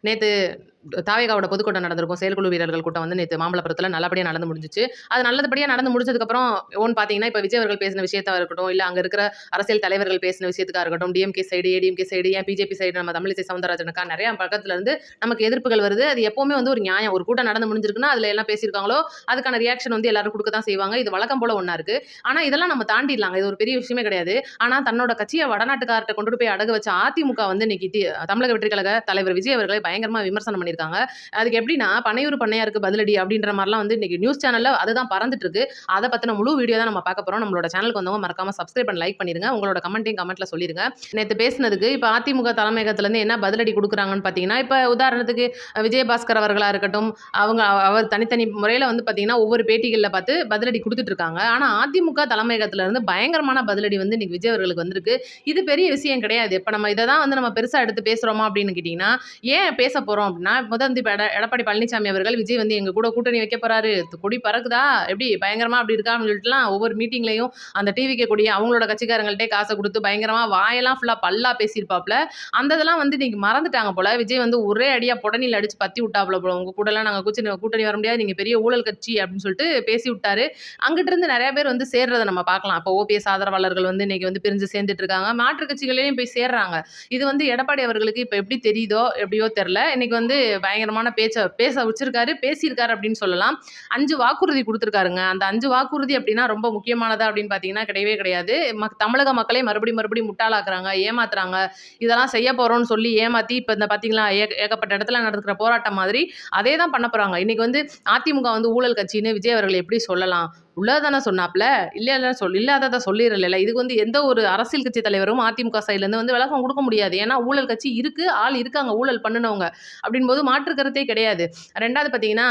நேற்று தாவேகாவோட பொதுக்கூட்டம் நடந்திருக்கும். செயற்குழு வீரர்கள் கூட்டம் வந்து நேற்று மாமல்லபுரத்தில் நல்லபடியாக நடந்து முடிஞ்சிச்சு. அது நல்லபடியாக நடந்து முடிச்சதுக்கப்புறம் ஒன்று பார்த்தீங்கன்னா இப்போ விஜய் அவர்கள் பேசின விஷயத்தாக இருக்கட்டும் இல்லை அங்கே இருக்கிற அரசியல் தலைவர்கள் பேசின விஷயத்துக்காக இருக்கட்டும் டிஎம்கே சைடு ஏடிஎம்கே சைடு ஏன் பிஜேபி சைடு நம்ம தமிழிசை சவுந்தரராஜனுக்கா நிறையா பக்கத்தில் இருந்து நமக்கு எதிர்ப்புகள் வருது. அது எப்போவுமே வந்து ஒரு நியாயம். ஒரு கூட்டம் நடந்து முடிஞ்சிருக்குன்னா அதில் எல்லாம் பேசியிருக்காங்களோ அதுக்கான ரியாக்ஷன் வந்து எல்லாரும் கொடுக்க தான் செய்வாங்க. இது வழக்கம் போல ஒன்றா இருக்குது ஆனால் இதெல்லாம் நம்ம தாண்டிடலாங்க. இது ஒரு பெரிய விஷயமே கிடையாது. ஆனால் தன்னோட கட்சியை வடநாட்டுக்கார்ட்ட கொண்டு போய் அடகு வச்ச அதிமுக வந்து இன்னைக்கு தமிழக வெற்றி கழக தலைவர் விஜய் அவர்களை பயங்கரமாக விமர்சனம் பண்ணியிருக்காங்க. அதுக்கு எப்படின்னா பனையூர் பண்ணையாருக்கு பதிலடி அப்படின்ற மாதிரிலாம் வந்து இன்றைக்கி நியூஸ் சேனலில் அதை தான் பறந்துட்டுருக்கு. அதை பற்றின முழு வீடியோ தான் நம்ம பார்க்க போகிறோம் நம்மளோட சேனலுக்கு வந்தவங்க மறக்காமல் சப்ஸ்கிரைப் பண்ணி லைக் பண்ணிருங்க. உங்களோட கமெண்ட்டையும் கமெண்ட்டில் சொல்லிருங்க. நேற்று பேசினதுக்கு இப்போ அதிமுக தலைமையகத்துலேருந்து என்ன பதிலடி கொடுக்குறாங்கன்னு பார்த்தீங்கன்னா இப்போ உதாரணத்துக்கு விஜயபாஸ்கர் அவர்களாக இருக்கட்டும் அவங்க அவர் தனித்தனி முறையில் வந்து பார்த்தீங்கன்னா ஒவ்வொரு பேட்டிகளில் பார்த்து பதிலடி கொடுத்துட்டு இருக்காங்க. ஆனால் அதிமுக தலைமையகத்துல இருந்து பயங்கரமான பதிலடி வந்து இன்றைக்கி விஜய் அவர்களுக்கு வந்திருக்கு. இது பெரிய விஷயம் கிடையாது. இப்போ நம்ம இதை தான் வந்து நம்ம பெருசாக எடுத்து பேசுகிறோமா அப்படின்னு கேட்டிங்கன்னா ஏன் பேச போகிறோம் அப்படின்னா முதல் வந்து இப்போ எட எடப்பாடி பழனிசாமி அவர்கள் விஜய் வந்து எங்கள் கூட கூட்டணி வைக்க போறாரு. கொடி பறக்குதா? எப்படி? பயங்கரமாக அப்படி இருக்கான்னு சொல்லிட்டுலாம் ஒவ்வொரு மீட்டிங்லையும் அந்த டிவிக்கு கூடிய அவங்களோட கட்சிக்காரங்கள்ட்டே காசை கொடுத்து பயங்கரமாக வாயெல்லாம் ஃபுல்லாக பல்லா பேசியிருப்பாப்ல. அந்த இதெல்லாம் வந்து இன்றைக்கி மறந்துட்டாங்க போல. விஜய் வந்து ஒரே அடியாக புடனில் அடிச்சு பத்தி விட்டாப்புல போல. உங்க கூடலாம் நாங்கள் கூச்சணி கூட்டணி வர முடியாது. நீங்கள் பெரிய ஊழல் கட்சி அப்படின்னு சொல்லிட்டு பேசி விட்டாரு. அங்கிட்டு இருந்து நிறைய பேர் வந்து சேர்றதை நம்ம பார்க்கலாம். இப்போ ஓபிஎஸ் ஆதரவாளர்கள் வந்து இன்னைக்கு வந்து பிரிஞ்சு சேர்ந்துட்டு இருக்காங்க. மாற்று கட்சிகளையும் போய் சேர்றாங்க. இது வந்து எடப்பாடி அவர்களுக்கு இப்போ எப்படி தெரியுதோ எப்படியோ தெரில இன்னைக்கு வந்து பயங்கரமான பேச்சை பேச வச்சிருக்காரு பேசியிருக்காரு அப்படின்னு சொல்லலாம். அஞ்சு வாக்குறுதி கொடுத்துருக்காருங்க. அந்த அஞ்சு வாக்குறுதி அப்படின்னா ரொம்ப முக்கியமானதா அப்படின்னு பார்த்தீங்கன்னா கிடையவே கிடையாது. மக் தமிழக மக்களை மறுபடியும் மறுபடியும் முட்டாளாக்குறாங்க ஏமாத்துறாங்க. இதெல்லாம் செய்ய போகிறோம்னு சொல்லி ஏமாற்றி இப்போ இந்த பார்த்தீங்களா ஏக ஏகப்பட்ட இடத்துல நடக்கிற போராட்டம் மாதிரி அதே தான் பண்ண போகிறாங்க இன்னைக்கு வந்து அதிமுக வந்து ஊழல் கட்சின்னு விஜய் அவர்கள் எப்படி சொல்லலாம்? உள்ளதானே சொன்னாப்ல? இல்லை இல்லை சொல் இல்லாததை சொல்லிடல இதுக்கு வந்து எந்த ஒரு அரசியல் கட்சி தலைவரும் அதிமுக சைட்லேருந்து வந்து விளக்கம் கொடுக்க முடியாது. ஏன்னா ஊழல் கட்சி இருக்கு ஆள் இருக்காங்க ஊழல் பண்ணினவங்க. அப்படின்போது மாற்று கருத்தே கிடையாது. ரெண்டாவது பார்த்தீங்கன்னா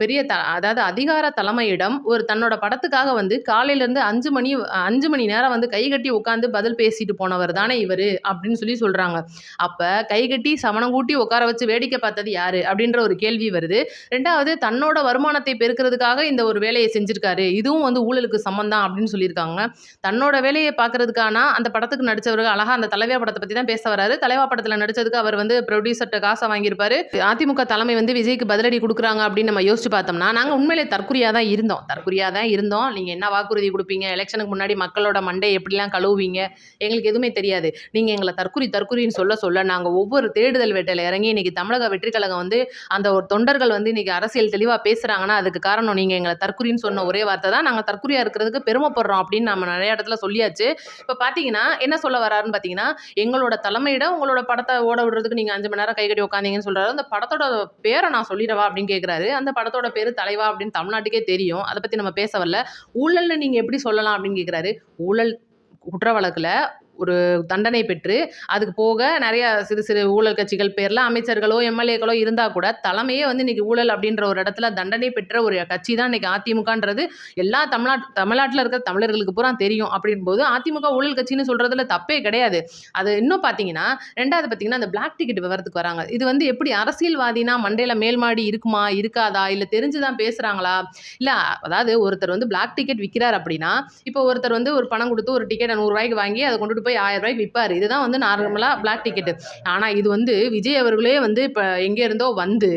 பெரிய த அதாவது அதிகார தலைமையிடம் ஒரு தன்னோட படத்துக்காக வந்து காலையிலேருந்து அஞ்சு மணி அஞ்சு மணி நேரம் வந்து கை கட்டி உட்காந்து பதில் பேசிட்டு போனவர் தானே இவர் அப்படின்னு சொல்லி சொல்கிறாங்க அப்போ கை கட்டி சமணம் கூட்டி உட்கார வச்சு வேடிக்கை பார்த்தது யாரு? அப்படின்ற ஒரு கேள்வி வருது. ரெண்டாவது தன்னோட வருமானத்தை பெருக்கிறதுக்காக இந்த ஒரு வேலையை செஞ்சிருக்காரு. இதுவும் வந்து ஊழலுக்கு சம்மந்தம் அப்படின்னு சொல்லியிருக்காங்க. தன்னோட வேலையை பார்க்கறதுக்கான அந்த படத்துக்கு நடித்தவர்கள் அழகாக அந்த தலைவா படத்தை பற்றி தான் பேச வராரு. தலைவா படத்தில் நடித்ததுக்கு அவர் வந்து ப்ரொடியூசர்கிட்ட காசை வாங்கியிருப்பாரு. அதிமுக தலைமை வந்து விஜய்க்கு பதிலடி கொடுக்குறாங்க அப்படின்னு நம்ம யோசிச்சு பார்த்தோம்னா நாங்கள் உண்மையிலே தற்குறியாக தான் இருந்தோம். தற்குறியாக தான் இருந்தோம். நீங்கள் என்ன வாக்குறுதி கொடுப்பீங்க? எலெக்ஷனுக்கு முன்னாடி மக்களோட மண்டையை எப்படிலாம் கழுவுவீங்க? எங்களுக்கு எதுவுமே தெரியாது. நீங்கள் எங்களை தற்குறி தற்குறின்னு சொல்ல சொல்ல நாங்கள் ஒவ்வொரு தேடுதல் வேட்டையில் இறங்கி இன்னைக்கு தமிழக வெற்றி கழகம் வந்து அந்த ஒரு தொண்டர்கள் வந்து இன்னைக்கு அரசியல் தெளிவாக பேசுகிறாங்கன்னா அதுக்கு காரணம் நீங்கள் எங்களை தற்குறின்னு சொன்ன ஒரே வார்த்தை தான் நாங்கள் தற்குறியாக இருக்கிறதுக்கு பெருமைப்படுறோம் அப்படின்னு நம்ம நிறைய இடத்துல சொல்லியாச்சு. இப்போ பார்த்தீங்கன்னா என்ன சொல்ல வராருன்னு பார்த்தீங்கன்னா எங்களோட தலைமையிட உங்களோட படத்தை ஓட விடுறதுக்கு நீங்கள் அஞ்சு மணி நேரம் கை கட்டி உட்காந்தீங்கன்னு சொல்கிறாரு அந்த படத்தோட பேரை நான் சொல்லிடவா அப்படின்னு கேட்குறாரு அந்த படத்தோட பேர் தலைவா அப்படின்னு தமிழ்நாட்டுக்கே தெரியும். அதை பற்றி நம்ம பேச வரல. ஊழல்னு நீங்கள் எப்படி சொல்லலாம் அப்படின்னு கேட்குறாரு ஊழல் குற்ற வழக்கில் ஒரு தண்டனை பெற்று அதுக்கு போக நிறைய சிறு சிறு ஊழல் கட்சிகள் பேரில் அமைச்சர்களோ எம்எல்ஏக்களோ இருந்தால் கூட தலைமையே வந்து இன்னைக்கு ஊழல் அப்படின்ற ஒரு இடத்துல தண்டனை பெற்ற ஒரு கட்சி தான் இன்னைக்கு அதிமுகன்றது. எல்லா தமிழ்நாட் தமிழ்நாட்டில் இருக்கிற தமிழர்களுக்கு பூரா தெரியும் அப்படின்போது அதிமுக ஊழல் கட்சின்னு சொல்கிறதுல தப்பே கிடையாது. அது இன்னும் பார்த்தீங்கன்னா ரெண்டாவது பார்த்தீங்கன்னா அந்த பிளாக் டிக்கெட் விவரத்துக்கு வராங்க. இது வந்து எப்படி அரசியல்வாதினா மண்டையில் மேல்மாடி இருக்குமா இருக்காதா இல்லை தெரிஞ்சு தான் பேசுகிறாங்களா இல்லை அதாவது ஒருத்தர் வந்து பிளாக் டிக்கெட் விற்கிறார் அப்படின்னா இப்போ ஒருத்தர் வந்து ஒரு பணம் கொடுத்து ஒரு டிக்கெட்டை நூறுரூவாய்க்கு வாங்கி அதை கொண்டுட்டு போய் ஆயிரம் ரூபாய்க்கு விற்பார் இதுதான் வந்து நார்மலாக பிளாக் டிக்கெட்டு ஆனால் இது வந்து விஜய் அவர்களே வந்து இப்போ எங்கே இருந்தோ வந்து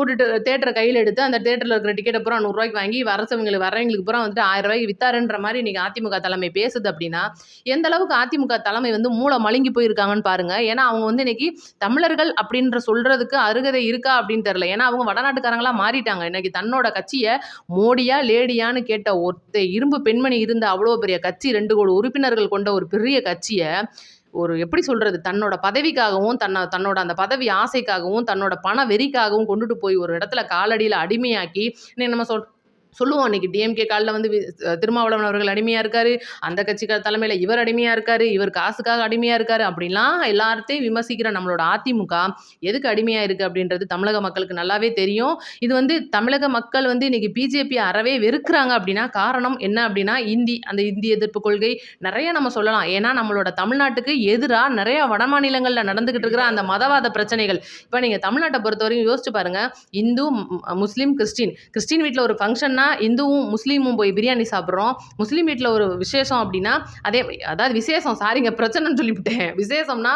ஒரு தேட்டரை கையில் எடுத்து அந்த தேட்டரில் இருக்கிற டிக்கெட்டை பூரா நூறுரூவாய்க்கு வாங்கி வரசவங்களுக்கு வரவங்களுக்கு பூரா வந்துட்டு ஆயிரம் ரூபாய்க்கு வித்தாருன்ற மாதிரி இன்னைக்கு அதிமுக தலைமை பேசுது அப்படின்னா எந்த அளவுக்கு அதிமுக தலைமை வந்து மூளை மழுங்கி போயிருக்காங்கன்னு பாருங்க. ஏன்னா அவங்க வந்து இன்னைக்கு தமிழர்கள் அப்படின்ற சொல்றதுக்கு அருகதை இருக்கா அப்படின்னு தெரியல. ஏன்னா அவங்க வடநாட்டுக்காரங்களா மாறிட்டாங்க. இன்னைக்கு தன்னோட கட்சியை மோடியா லேடியான்னு கேட்ட ஒருத்த இரும்பு பெண்மணி இருந்த அவ்வளோ பெரிய கட்சி ரெண்டு கோடி உறுப்பினர்கள் கொண்ட ஒரு பெரிய கட்சி. கட்சியை ஒரு எப்படி சொல்றது தன்னோட பதவிக்காகவும் தன்னை தன்னோட அந்த பதவி ஆசைக்காகவும் தன்னோட பண வெறிக்காகவும் கொண்டுட்டு போய் ஒரு இடத்துல காலடியில் அடிமையாக்கி நீ நம்ம சொல் சொல்லுவோம். அன்றைக்கி டிஎம்கே காலில் வந்து வி- திருமாவளவன் அவர்கள் அடிமையாக இருக்கார். அந்த கட்சிக்கார தலைமையில் இவர் அடிமையாக இருக்கார். இவர் காசுக்காக அடிமையாக இருக்கார். அப்படின்லாம் எல்லாத்தையும் விமர்சிக்கிற நம்மளோட அதிமுக எதுக்கு அடிமையாக இருக்குது அப்படின்றது தமிழக மக்களுக்கு நல்லாவே தெரியும். இது வந்து தமிழக மக்கள் வந்து இன்றைக்கி பிஜேபி அறவே வெறுக்கிறாங்க அப்படின்னா காரணம் என்ன அப்படின்னா இந்தி அந்த இந்தி எதிர்ப்பு கொள்கை. நிறைய நம்ம சொல்லலாம். ஏன்னா நம்மளோட தமிழ்நாட்டுக்கு எதிராக நிறைய வடமாநிலங்களில் நடந்துக்கிட்டு இருக்கிற அந்த மதவாத பிரச்சனைகள். இப்போ நீங்கள் தமிழ்நாட்டை பொறுத்த வரைக்கும் யோசிச்சு பாருங்கள் இந்து முஸ்லீம் கிறிஸ்டின். கிறிஸ்டின் வீட்டில் ஒரு ஃபங்க்ஷன் என்னென்னா இந்துவும் முஸ்லீமும் போய் பிரியாணி சாப்பிட்றோம். முஸ்லீம் வீட்டில் ஒரு விசேஷம் அப்படின்னா அதே அதாவது விசேஷம் சாரிங்க பிரச்சனைன்னு சொல்லிவிட்டேன். விசேஷம்னா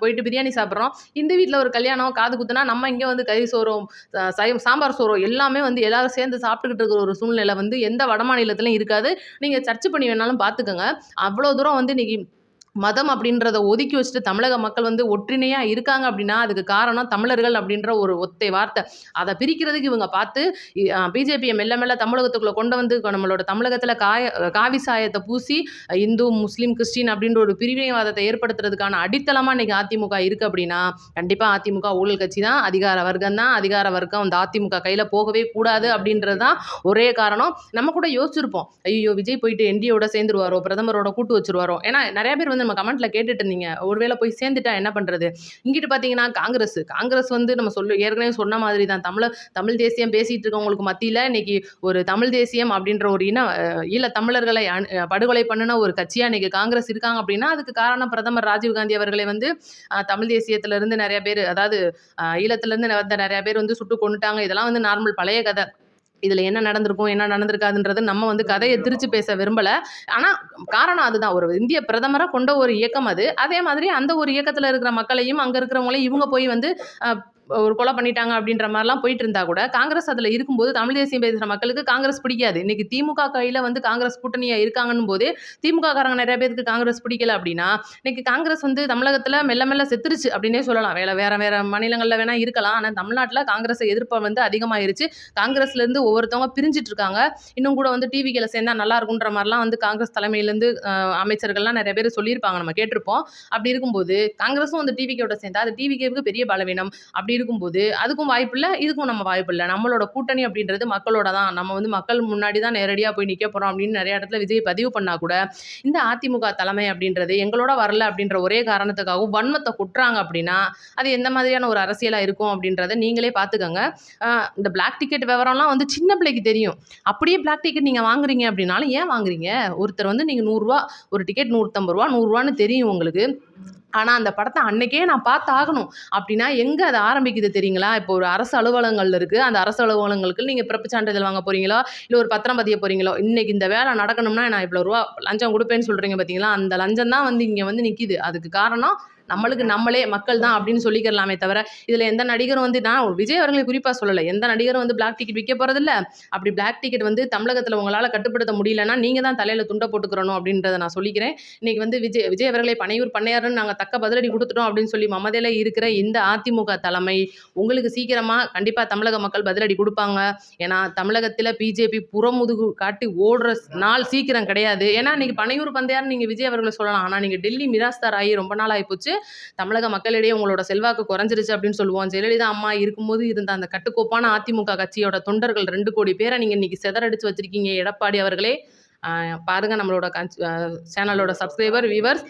போயிட்டு பிரியாணி சாப்பிட்றோம். இந்த வீட்டில் ஒரு கல்யாணம் காது குத்துனா நம்ம இங்கே வந்து கறி சோறும் சாம்பார் சோறும் எல்லாமே வந்து எல்லோரும் சேர்ந்து சாப்பிட்டுக்கிட்டு இருக்கிற ஒரு சூழ்நிலை வந்து எந்த வட மாநிலத்திலும் இருக்காது. நீங்கள் சர்ச் பண்ணி வேணாலும் பார்த்துக்கோங்க. அவ்வளோ தூரம் வந்து இன்றைக்கி மதம் அப்படின்றத ஒதுக்கி வச்சுட்டு தமிழக மக்கள் வந்து ஒற்றிணையாக இருக்காங்க அப்படின்னா அதுக்கு காரணம் தமிழர்கள் அப்படின்ற ஒரு ஒத்தை வார்த்தை. அதை பிரிக்கிறதுக்கு இவங்க பார்த்து பிஜேபியை மெல்ல மெல்ல தமிழகத்துக்குள்ளே கொண்டு வந்து நம்மளோட தமிழகத்தில் காய காவி சாயத்தை பூசி இந்து முஸ்லீம் கிறிஸ்டின் அப்படின்ற ஒரு பிரிவினைவாதத்தை ஏற்படுத்துறதுக்கான அடித்தளமாக இன்றைக்கி அதிமுக இருக்குது அப்படின்னா கண்டிப்பாக அதிமுக ஊழல் கட்சி தான் அதிகார வர்க்கம் தான். அதிகார வர்க்கம் அந்த அதிமுக கையில் போகவே கூடாது அப்படின்றது தான் ஒரே காரணம். நம்ம கூட யோசிச்சிருப்போம். ஐயோ விஜய் போயிட்டு என்டியோட சேர்ந்துருவாரோ பிரதமரோட கூட்டு வச்சுருவாரோ. ஏன்னா நிறைய பேர் வந்து நம்ம கமெண்ட்ல கேட்டுட்டு இருந்தீங்க. ஒருவேளை போய் சேர்ந்துட்டா என்ன பண்றது? இங்கிட்டு பார்த்தீங்கன்னா காங்கிரஸ். காங்கிரஸ் வந்து நம்ம சொல்லு ஏற்கனவே சொன்ன மாதிரி தான். தமிழ தமிழ் தேசியம் பேசிட்டு இருக்கவங்களுக்கு மத்தியில் இன்னைக்கு ஒரு தமிழ் தேசியம் அப்படின்ற ஒரு இன ஈழ தமிழர்களை அணு- படுகொலை பண்ணின ஒரு கட்சியாக இன்னைக்கு காங்கிரஸ் இருக்காங்க அப்படின்னா அதுக்கு காரணம் பிரதமர் ராஜீவ்காந்தி அவர்களை வந்து தமிழ் தேசியத்துல இருந்து நிறைய பேர் அதாவது ஈழத்துலேருந்து வந்த நிறைய பேர் வந்து சுட்டு கொண்டுட்டாங்க இதெல்லாம் வந்து நார்மல் பழைய கதை. இதில் என்ன நடந்திருக்கும் என்ன நடந்திருக்காதுன்றது நம்ம வந்து கதையை திரிச்சு பேச விரும்பலை. ஆனால் காரணம் அதுதான். ஒரு இந்திய பிரதமரை கொண்ட ஒரு இயக்கம் அது. அதே மாதிரி அந்த ஒரு இயக்கத்தில் இருக்கிற மக்களையும் அங்கே இருக்கிறவங்களையும் இவங்க போய் வந்து ஒரு கொலை பண்ணிட்டாங்க அப்படின்ற மாதிரிலாம் போயிட்டு இருந்தா கூட காங்கிரஸ் அதில் இருக்கும்போது தமிழ் தேசியம் பேசுகிற மக்களுக்கு காங்கிரஸ் பிடிக்காது. இன்னைக்கு திமுக கையில் வந்து காங்கிரஸ் கூட்டணியாக இருக்காங்கன்னு போது திமுக காரங்க நிறைய பேருக்கு காங்கிரஸ் பிடிக்கல அப்படின்னா இன்னைக்கு காங்கிரஸ் வந்து தமிழகத்தில் மெல்ல மெல்ல செத்துருச்சு அப்படின்னே சொல்லலாம். வேலை வேற வேற மாநிலங்களில் வேணால் இருக்கலாம். ஆனால் தமிழ்நாட்டில் காங்கிரஸை எதிர்ப்பு வந்து அதிகமாயிருச்சு. காங்கிரஸ்லேருந்து ஒவ்வொருத்தவங்க பிரிஞ்சிட்டு இருக்காங்க. இன்னும் கூட வந்து டிவிக்கில் சேர்ந்தா நல்லா இருக்குன்ற மாதிரிலாம் வந்து காங்கிரஸ் தலைமையிலேருந்து அமைச்சர்கள்லாம் நிறைய பேர் சொல்லியிருப்பாங்க. நம்ம கேட்டிருப்போம். அப்படி இருக்கும்போது காங்கிரஸும் வந்து டிவிக்கோட சேர்ந்தா அது டிவிக்கேவுக்கு பெரிய பலவீனம். அப்படி இருக்கும்போது அதுக்கும் வாய்ப்பு இல்லை இதுக்கும் நம்ம வாய்ப்பு இல்லை. நம்மளோட கூட்டணி அப்படின்றது மக்களோட தான். நம்ம வந்து மக்கள் முன்னாடி தான் நேரடியாக போய் நிற்க போகிறோம் அப்படின்னு நிறைய இடத்துல விஜய் பதிவு பண்ணால் கூட இந்த அதிமுக தலைமை அப்படின்றது எங்களோட வரல அப்படின்ற ஒரே காரணத்துக்காகவும் வன்மத்தை குட்டுறாங்க அப்படின்னா அது எந்த மாதிரியான ஒரு அரசியலாக இருக்கும் அப்படின்றத நீங்களே பார்த்துக்கோங்க. இந்த பிளாக் டிக்கெட் விவரம்லாம் வந்து சின்ன பிள்ளைக்கு தெரியும். அப்படியே பிளாக் டிக்கெட் நீங்கள் வாங்குறீங்க அப்படின்னாலும் ஏன் வாங்குறீங்க? ஒருத்தர் வந்து நீங்கள் நூறுரூவா ஒரு டிக்கெட் நூற்றம்பது ரூபா நூறுரூவான்னு தெரியும் உங்களுக்கு. ஆனால் அந்த படத்தை அன்னைக்கே நான் பார்த்து ஆகணும் அப்படின்னா எங்கே அது ஆரம்பிக்குது தெரியுங்களா? இப்போ ஒரு அரசு அலுவலகங்கள் இருக்குது அந்த அரசு அலுவலகங்களுக்கு நீங்கள் பிறப்பு சான்றிதழ் வாங்க போகிறீங்களோ இல்லை ஒரு பத்திரம் பதிய போகிறீங்களோ இன்றைக்கி இந்த வேலை நடக்கணும்னா நான் இவ்வளோ ரூபா லஞ்சம் கொடுப்பேன்னு சொல்கிறீங்க பார்த்தீங்களா அந்த லஞ்சம் தான் வந்து இங்கே வந்து நிற்கிது அதுக்கு காரணம் நம்மளுக்கு நம்மளே மக்கள் தான் அப்படின்னு சொல்லிக்கிறலாமே தவிர இதில் எந்த நடிகரும் வந்து நான் விஜய் அவர்களை குறிப்பாக சொல்லலை. எந்த நடிகரும் வந்து பிளாக் டிக்கெட் விற்க போகிறதில்ல அப்படி பிளாக் டிக்கெட் வந்து தமிழகத்தில் உங்களால் கட்டுப்படுத்த முடியலன்னா நீங்கள் தான் தலையில் துண்டை போட்டுக்கிறணும் அப்படின்றத நான் சொல்லிக்கிறேன். இன்றைக்கி வந்து விஜய் விஜய் அவர்களை பனையூர் பண்ணையாருன்னு நாங்கள் தக்க பதிலடி கொடுத்துட்டோம் அப்படின்னு சொல்லி மமதையில் இருக்கிற இந்த அதிமுக தலைமை உங்களுக்கு சீக்கிரமாக கண்டிப்பாக தமிழக மக்கள் பதிலடி கொடுப்பாங்க. ஏன்னா தமிழகத்தில் பிஜேபி புறமுதுகு காட்டி ஓடுற நாள் சீக்கிரம் கிடையாது. ஏன்னா இன்றைக்கி பனையூர் பந்தையார் நீங்கள் விஜய் அவர்களை சொல்லலாம். ஆனால் நீங்கள் டெல்லி மிராஸ்தார் ஆகி ரொம்ப நாள் ஆகிப்போச்சு தமிழக மக்களிடையே உங்களோட செல்வாக்கு குறைஞ்சிருச்சு அப்படின்னு சொல்லுவோம். ஜெயலலிதா அம்மா இருக்கும்போது இருந்த அந்த கட்டுக்கோப்பான அதிமுக கட்சியோட தொண்டர்கள் ரெண்டு கோடி பேரை நீங்கள் இன்னைக்கு செதறடிச்சு வச்சிருக்கீங்க. எடப்பாடி அவர்களே பாருங்கள் பாருங்க நம்மளோட சேனலோட சப்ஸ்கிரைபர் வியூவர்ஸ்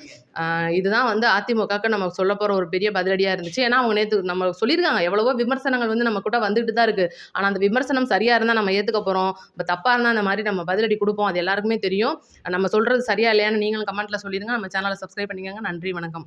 இதுதான் வந்து அதிமுகக்கு நம்ம சொல்ல போகிற ஒரு பெரிய பதிலடியாக இருந்துச்சு. ஏன்னா அவங்க நேற்று நம்ம சொல்லியிருக்காங்க. எவ்வளவோ விமர்சனங்கள் வந்து நம்ம கூட வந்துட்டு தான் இருக்குது ஆனால் அந்த விமர்சனம் சரியாக இருந்தால் நம்ம ஏற்றுக்க போகிறோம் இப்போ தப்பாக இருந்தால் அந்த மாதிரி நம்ம பதிலடி கொடுப்போம். அது எல்லாருக்குமே தெரியும். நம்ம சொல்கிறது சரியா இல்லையான்னு நீங்களும் கமெண்ட்டில் சொல்லிடுங்க. நம்ம சேனலை சப்ஸ்கிரைப் பண்ணிக்கோங்க. நன்றி வணக்கம்.